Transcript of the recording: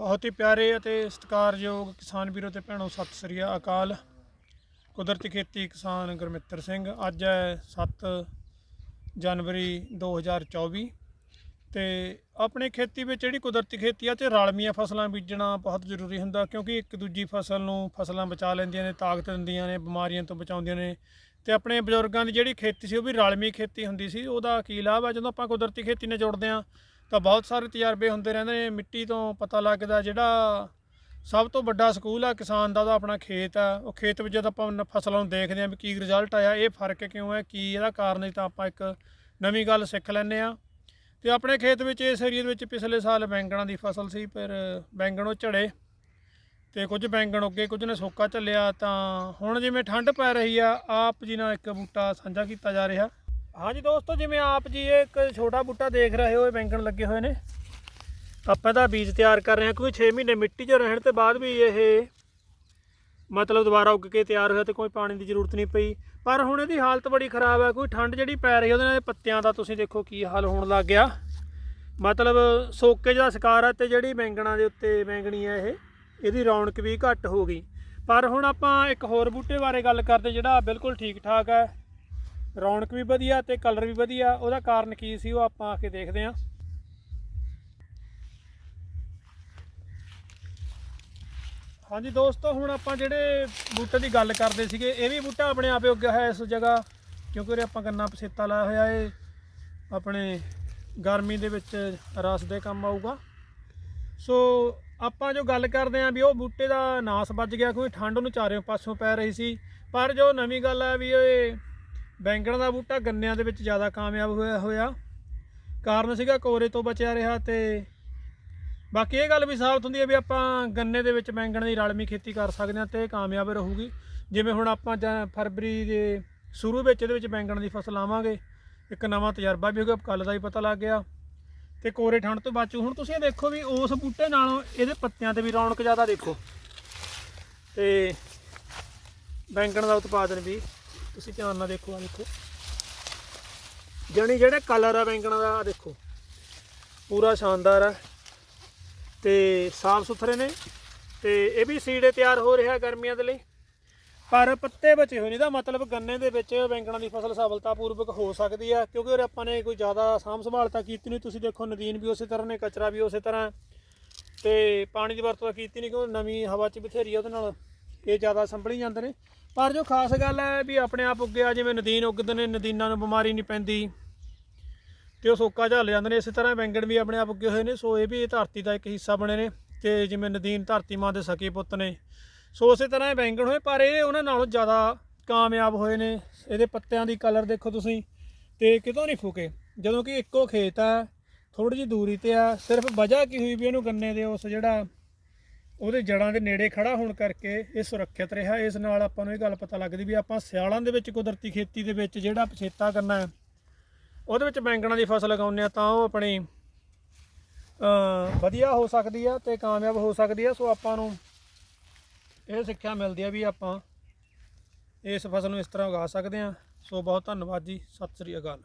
ਬਹੁਤ ਹੀ ਪਿਆਰੇ ਅਤੇ ਸਤਿਕਾਰਯੋਗ ਕਿਸਾਨ ਵੀਰੋ ਤੇ ਭੈਣੋ, ਸਤਿ ਸ੍ਰੀ ਅਕਾਲ। ਕੁਦਰਤੀ ਖੇਤੀ ਕਿਸਾਨ ਗੁਰਮਿੱਤਰ ਸਿੰਘ, ਅੱਜ ਹੈ 7 ਜਨਵਰੀ 2024 ਤੇ ਆਪਣੇ ਖੇਤੀ ਵਿੱਚ ਜਿਹੜੀ ਕੁਦਰਤੀ ਖੇਤੀ ਆ, ਤੇ ਰਲਮੀਆਂ ਫਸਲਾਂ ਬੀਜਣਾ ਬਹੁਤ ਜ਼ਰੂਰੀ ਹੁੰਦਾ, ਕਿਉਂਕਿ ਇੱਕ ਦੂਜੀ ਫਸਲ ਨੂੰ ਫਸਲਾਂ ਬਚਾ ਲੈਂਦੀਆਂ ਨੇ, ਤਾਕਤ ਦਿੰਦੀਆਂ ਨੇ, ਬਿਮਾਰੀਆਂ ਤੋਂ ਬਚਾਉਂਦੀਆਂ ਨੇ। ਤੇ ਆਪਣੇ ਬਜ਼ੁਰਗਾਂ ਦੀ ਜਿਹੜੀ ਖੇਤੀ ਸੀ, ਉਹ ਵੀ ਰਲਮੀ ਖੇਤੀ ਹੁੰਦੀ ਸੀ, ਉਹਦਾ ਕੀ ਲਾਭ ਆ? ਜਦੋਂ ਆਪਾਂ ਕੁਦਰਤੀ ਖੇਤੀ ਨਾਲ ਜੁੜਦੇ ਆ ਤਾਂ ਬਹੁਤ ਸਾਰੇ ਤਜਰਬੇ ਹੁੰਦੇ ਰਹਿੰਦੇ ਨੇ, ਮਿੱਟੀ ਤੋਂ ਪਤਾ ਲੱਗਦਾ ਜਿਹੜਾ ਸਭ ਤੋਂ ਵੱਡਾ ਸਕੂਲ ਆ, ਕਿਸਾਨ ਦਾ ਉਹਦਾ ਆਪਣਾ ਖੇਤ ਆ, ਉਹ ਖੇਤ ਵਿੱਚ ਜਦੋਂ ਆਪਾਂ ਫਸਲਾਂ ਨੂੰ ਦੇਖਦੇ ਆ ਵੀ ਕੀ ਰਿਜ਼ਲਟ ਆਇਆ, ਇਹ ਫ਼ਰਕ ਕਿਉਂ ਹੈ, ਕੀ ਇਹਦਾ ਕਾਰਨ ਹੈ, ਤਾਂ ਆਪਾਂ ਇੱਕ ਨਵੀਂ ਗੱਲ ਸਿੱਖ ਲੈਂਦੇ ਆ ਤੇ ਆਪਣੇ ਖੇਤ ਵਿੱਚ, ਇਸ ਏਰੀਏ ਦੇ ਵਿੱਚ ਪਿਛਲੇ ਸਾਲ ਬੈਂਗਣਾਂ ਦੀ ਫਸਲ ਸੀ ਪਰ ਬੈਂਗਣ ਉਹ ਝੜੇ ਤੇ ਕੁਝ ਬੈਂਗਣ ਉੱਗੇ, ਕੁਝ ਨੇ ਸੋਕਾ ਝੱਲਿਆ, ਤਾਂ ਹੁਣ ਜਿਵੇਂ ਠੰਡ ਪੈ ਰਹੀ ਆ, ਆਪ ਜੀ ਨਾਲ ਇੱਕ ਬੂਟਾ ਸਾਂਝਾ ਕੀਤਾ ਜਾ ਰਿਹਾ। ਹਾਂਜੀ ਦੋਸਤੋ, ਜਿਵੇਂ ਆਪ ਜੀ ਇਹ ਇੱਕ ਛੋਟਾ ਬੂਟਾ ਦੇਖ ਰਹੇ ਹੋ, ਇਹ ਬੈਂਗਣ ਲੱਗੇ ਹੋਏ ਨੇ। ਆਪਾਂ ਦਾ ਬੀਜ ਤਿਆਰ ਕਰ ਰਹੇ ਹਾਂ, ਕਿਉਂਕਿ 6 ਮਹੀਨੇ ਮਿੱਟੀ 'ਚ ਰਹਿਣ ਤੇ ਬਾਅਦ ਵੀ ਇਹ ਮਤਲਬ ਦੁਬਾਰਾ ਉੱਗ ਕੇ ਤਿਆਰ ਹੋਇਆ ਤੇ ਕੋਈ ਪਾਣੀ ਦੀ ਜ਼ਰੂਰਤ ਨਹੀਂ ਪਈ। ਪਰ ਹੁਣ ਇਹਦੀ ਹਾਲਤ ਬੜੀ ਖਰਾਬ ਹੈ ਕੋਈ ਠੰਡ ਜਿਹੜੀ ਪੈ ਰਹੀ ਉਹਦੇ ਨਾਲ ਪੱਤਿਆਂ ਦਾ ਤੁਸੀਂ ਦੇਖੋ ਕੀ ਹਾਲ ਹੋਣ ਲੱਗ ਗਿਆ। ਮਤਲਬ ਸੋਕੇ ਦਾ ਸ਼ਿਕਾਰ ਹੈ ਤੇ ਜਿਹੜੀ ਬੈਂਗਣਾ ਦੇ ਉੱਤੇ ਬੈਂਗਣੀ ਹੈ ਇਹ, ਇਹਦੀ ਰੌਣਕ ਵੀ ਘੱਟ ਹੋ ਗਈ। ਪਰ ਹੁਣ ਆਪਾਂ ਇੱਕ ਹੋਰ ਬੂਟੇ ਬਾਰੇ ਗੱਲ ਕਰਦੇ, ਜਿਹੜਾ ਬਿਲਕੁਲ ਠੀਕ ਠਾਕ ਹੈ ਰੌਣਕ ਵੀ ਵਧੀਆ ਤੇ ਕਲਰ ਵੀ ਵਧੀਆ। ਉਹਦਾ ਕਾਰਨ ਕੀ ਸੀ ਉਹ ਆਪਾਂ ਆ ਕੇ ਦੇਖਦੇ ਹਾਂ। ਹਾਂਜੀ ਦੋਸਤੋ, ਹੁਣ ਆਪਾਂ ਜਿਹੜੇ ਬੂਟੇ ਦੀ ਗੱਲ ਕਰਦੇ ਸੀਗੇ, ਇਹ ਵੀ ਬੂਟਾ ਆਪਣੇ ਆਪੇ ਉੱਗਿਆ ਹੋਇਆ ਇਸ ਜਗ੍ਹਾ, ਕਿਉਂਕਿ ਉਰੇ ਆਪਾਂ ਗੰਨਾ ਪਸੇਤਾ ਲਾਇਆ ਹੋਇਆ ਇਹ ਆਪਣੇ ਗਰਮੀ ਦੇ ਵਿੱਚ ਰਸ ਦੇ ਕੰਮ ਆਊਗਾ। ਸੋ ਆਪਾਂ ਜੋ ਗੱਲ ਕਰਦੇ ਆਂ ਵੀ ਉਹ ਬੂਟੇ ਦਾ ਨਾਸ ਵੱਜ ਗਿਆ, ਕਿਉਂਕਿ ਠੰਡ ਨੂੰ ਚਾਰੇ ਪਾਸੋਂ ਪੈ ਰਹੀ ਸੀ। ਪਰ ਜੋ ਨਵੀਂ ਗੱਲ ਹੈ ਵੀ ਇਹ ਬੈਂਗਣ ਦਾ ਬੂਟਾ ਗੰਨਿਆਂ ਦੇ ਵਿੱਚ ਜ਼ਿਆਦਾ ਕਾਮਯਾਬ ਹੋਇਆ ਹੋਇਆ। ਕਾਰਨ ਸੀਗਾ ਕੋਰੇ ਤੋਂ ਬਚਿਆ ਰਿਹਾ ਤੇ ਬਾਕੀ ਇਹ ਗੱਲ ਵੀ ਸਾਬਤ ਹੁੰਦੀ ਹੈ ਵੀ ਆਪਾਂ ਗੰਨੇ ਦੇ ਵਿੱਚ ਬੈਂਗਣ ਦੀ ਰਲਮੀ ਖੇਤੀ ਕਰ ਸਕਦੇ ਹਾਂ ਤੇ ਇਹ ਕਾਮਯਾਬ ਰਹੂਗੀ। ਜਿਵੇਂ ਹੁਣ ਆਪਾਂ ਜਾਂ ਫਰਵਰੀ ਦੇ ਸ਼ੁਰੂ ਵਿੱਚ ਇਹਦੇ ਵਿੱਚ ਬੈਂਗਣ ਦੀ ਫਸਲ ਲਾਵਾਂਗੇ, ਇੱਕ ਨਵਾਂ ਤਜਰਬਾ ਵੀ ਹੋਗਾ ਕੱਲ ਦਾ ਹੀ ਪਤਾ ਲੱਗ ਗਿਆ। ਤੇ ਕੋਰੇ ਠੰਡ ਤੋਂ ਬਚੂ ਹੁਣ ਤੁਸੀਂ ਇਹ ਦੇਖੋ ਵੀ ਉਸ ਬੂਟੇ ਨਾਲੋਂ ਇਹਦੇ ਪੱਤਿਆਂ ਤੇ ਵੀ ਰੌਣਕ ਜ਼ਿਆਦਾ ਦੇਖੋ। ਤੇ ਬੈਂਗਣ ਦਾ ਉਤਪਾਦਨ ਵੀ ਤੁਸੀਂ ਧਿਆਨ ਨਾਲ ਦੇਖੋ ਆ ਦੇਖੋ। ਜਣੀ ਜਿਹੜੇ ਕਲਰ ਆ ਬੈਂਗਣ ਦਾ, ਆਹ ਦੇਖੋ। ਪੂਰਾ ਸ਼ਾਨਦਾਰ ਆ। ਤੇ ਸਾਫ਼ ਸੁਥਰੇ ਨੇ। ਤੇ ਇਹ ਵੀ ਸੀੜੇ ਤਿਆਰ ਹੋ ਰਿਹਾ ਗਰਮੀਆਂ ਦੇ ਲਈ। ਪਰ ਪੱਤੇ ਬਚੇ ਹੋਏ ਨੇ। ਇਹਦਾ ਮਤਲਬ ਗੰਨੇ ਦੇ ਵਿੱਚ ਬੈਂਗਣਾਂ ਦੀ ਫਸਲ ਸਫਲਤਾਪੂਰਵਕ ਹੋ ਸਕਦੀ ਆ। ਕਿਉਂਕਿ ਉਹ ਆਪਾਂ ਨੇ ਕੋਈ ਜ਼ਿਆਦਾ ਸਾਂਭ ਸੰਭਾਲ ਤਾਂ ਕੀਤੀ ਨਹੀਂ ਤੁਸੀਂ ਦੇਖੋ, ਨਦੀਨ ਵੀ ਉਸੇ ਤਰ੍ਹਾਂ ਨੇ, ਕਚਰਾ ਵੀ ਉਸੇ ਤਰ੍ਹਾਂ। ਤੇ ਪਾਣੀ ਦੀ ਵਰਤੋਂ ਤਾਂ ਕੀਤੀ ਨਹੀਂ ਕਿਉਂਕਿ ਨਵੀਂ ਹਵਾ 'ਚ ਬਥੇਰੀ ਆ ਉਹਦੇ ਨਾਲ। ਇਹ ਜ਼ਿਆਦਾ ਸੰਭਲੀ ਜਾਂਦੇ ਨੇ। ਪਰ ਜੋ ਖਾਸ ਗੱਲ ਹੈ ਵੀ ਆਪਣੇ ਆਪ ਉੱਗਿਆ ਜਿਵੇਂ ਨਦੀਨ ਉੱਗਦੇ ਨੇ, ਨਦੀਨਾਂ ਨੂੰ ਬਿਮਾਰੀ ਨਹੀਂ ਪੈਂਦੀ। ਤੇ ਉਹ ਸੋਕਾ ਝੱਲ ਜਾਂਦੇ ਨੇ, ਇਸੇ ਤਰ੍ਹਾਂ ਬੈਂਗਣ ਵੀ ਆਪਣੇ ਆਪ ਉੱਗੇ ਹੋਏ ਨੇ। ਸੋ ਇਹ ਵੀ ਧਰਤੀ ਦਾ ਇੱਕ ਹਿੱਸਾ ਬਣੇ ਨੇ ਤੇ ਜਿਵੇਂ ਨਦੀਨ ਧਰਤੀ ਮਾਂ ਦੇ ਸਕੇ ਪੁੱਤ ਨੇ। ਸੋ ਉਸੇ ਤਰ੍ਹਾਂ ਇਹ ਬੈਂਗਣ ਹੋਏ, ਪਰ ਇਹ ਉਹਨਾਂ ਨਾਲੋਂ ਜ਼ਿਆਦਾ ਕਾਮਯਾਬ ਹੋਏ ਨੇ। ਇਹਦੇ ਪੱਤਿਆਂ ਦੀ ਕਲਰ ਦੇਖੋ ਤੁਸੀਂ, ਤੇ ਕਿਤੋਂ ਨਹੀਂ ਫੁਕੇ। ਜਦੋਂ ਕਿ ਇੱਕੋ ਖੇਤ ਆ ਥੋੜੀ ਜਿਹੀ ਦੂਰੀ ਤੇ ਆ, ਸਿਰਫ ਵਜ੍ਹਾ ਕੀ ਹੋਈ ਵੀ ਇਹਨੂੰ ਗੰਨੇ ਦੇ ਉਸ ਜਿਹੜਾ ਉਹਦੇ ਜੜਾਂ ਦੇ ਨੇੜੇ ਖੜਾ ਹੋਣ ਕਰਕੇ ਇਹ ਸੁਰੱਖਿਅਤ ਰਿਹਾ। ਇਸ ਨਾਲ ਆਪਾਂ ਨੂੰ ਇਹ ਗੱਲ ਪਤਾ ਲੱਗਦੀ ਵੀ ਆਪਾਂ ਸਿਆਲਾਂ ਦੇ ਵਿੱਚ ਕੁਦਰਤੀ ਖੇਤੀ ਦੇ ਵਿੱਚ ਜਿਹੜਾ ਪਛੇਤਾ ਕਰਨਾ ਹੈ, ਉਹਦੇ ਵਿੱਚ ਬੈਂਗਣਾਂ ਦੀ ਫਸਲ ਲਗਾਉਂਦੇ ਆ ਤਾਂ ਉਹ ਆਪਣੀ ਵਧੀਆ ਹੋ ਸਕਦੀ ਆ ਤੇ ਕਾਮਯਾਬ ਹੋ ਸਕਦੀ ਆ। ਸੋ ਆਪਾਂ ਨੂੰ ਇਹ ਸਿੱਖਿਆ ਮਿਲਦੀ ਆ ਵੀ ਆਪਾਂ ਇਸ ਫਸਲ ਨੂੰ ਇਸ ਤਰ੍ਹਾਂ ਉਗਾ ਸਕਦੇ ਆ ਸੋ ਬਹੁਤ ਧੰਨਵਾਦ ਜੀ। ਸਤਿ ਸ੍ਰੀ ਅਕਾਲ।